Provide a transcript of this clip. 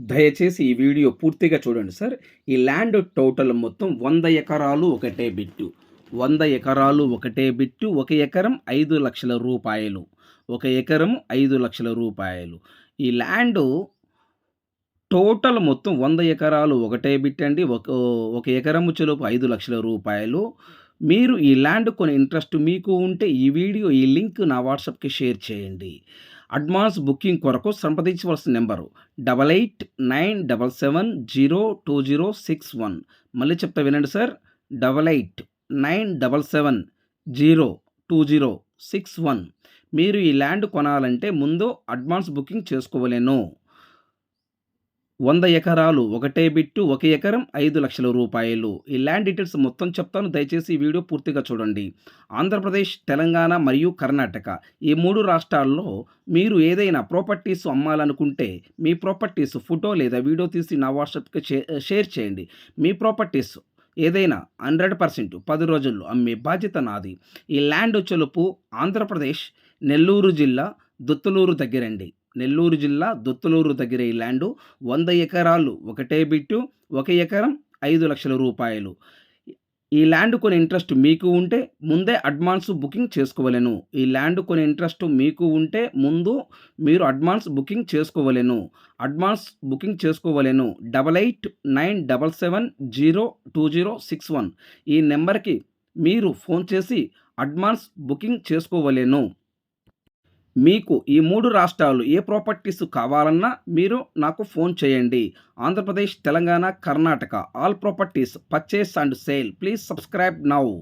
దయచేసి ఈ వీడియో పూర్తిగా చూడండి సార్. ఈ ల్యాండ్ టోటల్ మొత్తం వంద ఎకరాలు ఒకటే బిట్టు. వంద ఎకరాలు ఒకటే బిట్టు ఒక ఎకరం ఐదు లక్షల రూపాయలు. ఒక ఎకరం ఐదు లక్షల రూపాయలు. ఈ ల్యాండ్ టోటల్ మొత్తం వంద ఎకరాలు ఒకటే బిట్ అండి. ఒక ఒక ఎకరము చెలుపు ఐదు లక్షల రూపాయలు. మీరు ఈ ల్యాండ్ కొని ఇంట్రెస్ట్ మీకు ఉంటే ఈ వీడియో ఈ లింక్ నా వాట్సాప్కి షేర్ చేయండి. అడ్వాన్స్ బుకింగ్ కొరకు సంప్రదించవలసిన number double eight nine double seven zero two zero six one. మళ్ళీ చెప్తా వినండి sir double eight nine double seven zero two zero six one. మీరు ఈ ల్యాండ్ కొనాలంటే ముందు అడ్వాన్స్ బుకింగ్ చేసుకోవలేను. వంద ఎకరాలు ఒకటే బిట్టు ఒక ఎకరం ఐదు లక్షల రూపాయలు. ఈ ల్యాండ్ డీటెయిల్స్ మొత్తం చెప్తాను. దయచేసి ఈ వీడియో పూర్తిగా చూడండి. ఆంధ్రప్రదేశ్ తెలంగాణ మరియు కర్ణాటక ఈ మూడు రాష్ట్రాల్లో మీరు ఏదైనా ప్రాపర్టీస్ అమ్మాలనుకుంటే మీ ప్రాపర్టీస్ ఫోటో లేదా వీడియో తీసి నా వాట్సాప్కి షేర్ చేయండి. మీ ప్రాపర్టీస్ ఏదైనా హండ్రెడ్ పర్సెంట్ పది రోజుల్లో అమ్మే బాధ్యత నాది. ఈ ల్యాండ్ చెలుపు ఆంధ్రప్రదేశ్ నెల్లూరు జిల్లా దుత్తలూరు దగ్గరండి. నెల్లూరు జిల్లా దుత్తలూరు దగ్గర ఈ ల్యాండు వంద ఎకరాలు ఒకటే బిట్టు ఒక ఎకరం ఐదు లక్షల రూపాయలు. ఈ ల్యాండ్ కొని ఇంట్రెస్ట్ మీకు ఉంటే ముందే అడ్వాన్స్ బుకింగ్ చేసుకోవలెను. ఈ ల్యాండ్ కొని ఇంట్రెస్ట్ మీకు ఉంటే ముందు మీరు అడ్వాన్స్ బుకింగ్ చేసుకోవలెను. Advance booking చేసుకోవలెను. Double eight nine double seven zero two zero six one. ఈ నెంబర్కి మీరు ఫోన్ చేసి అడ్వాన్స్ బుకింగ్ చేసుకోవలెను. మీకు ఈ మూడు రాష్ట్రాలు ఏ ప్రాపర్టీస్ కావాలన్నా మీరు నాకు ఫోన్ చేయండి. Andhra Pradesh Telangana Karnataka. All properties purchase and sale. Please subscribe now.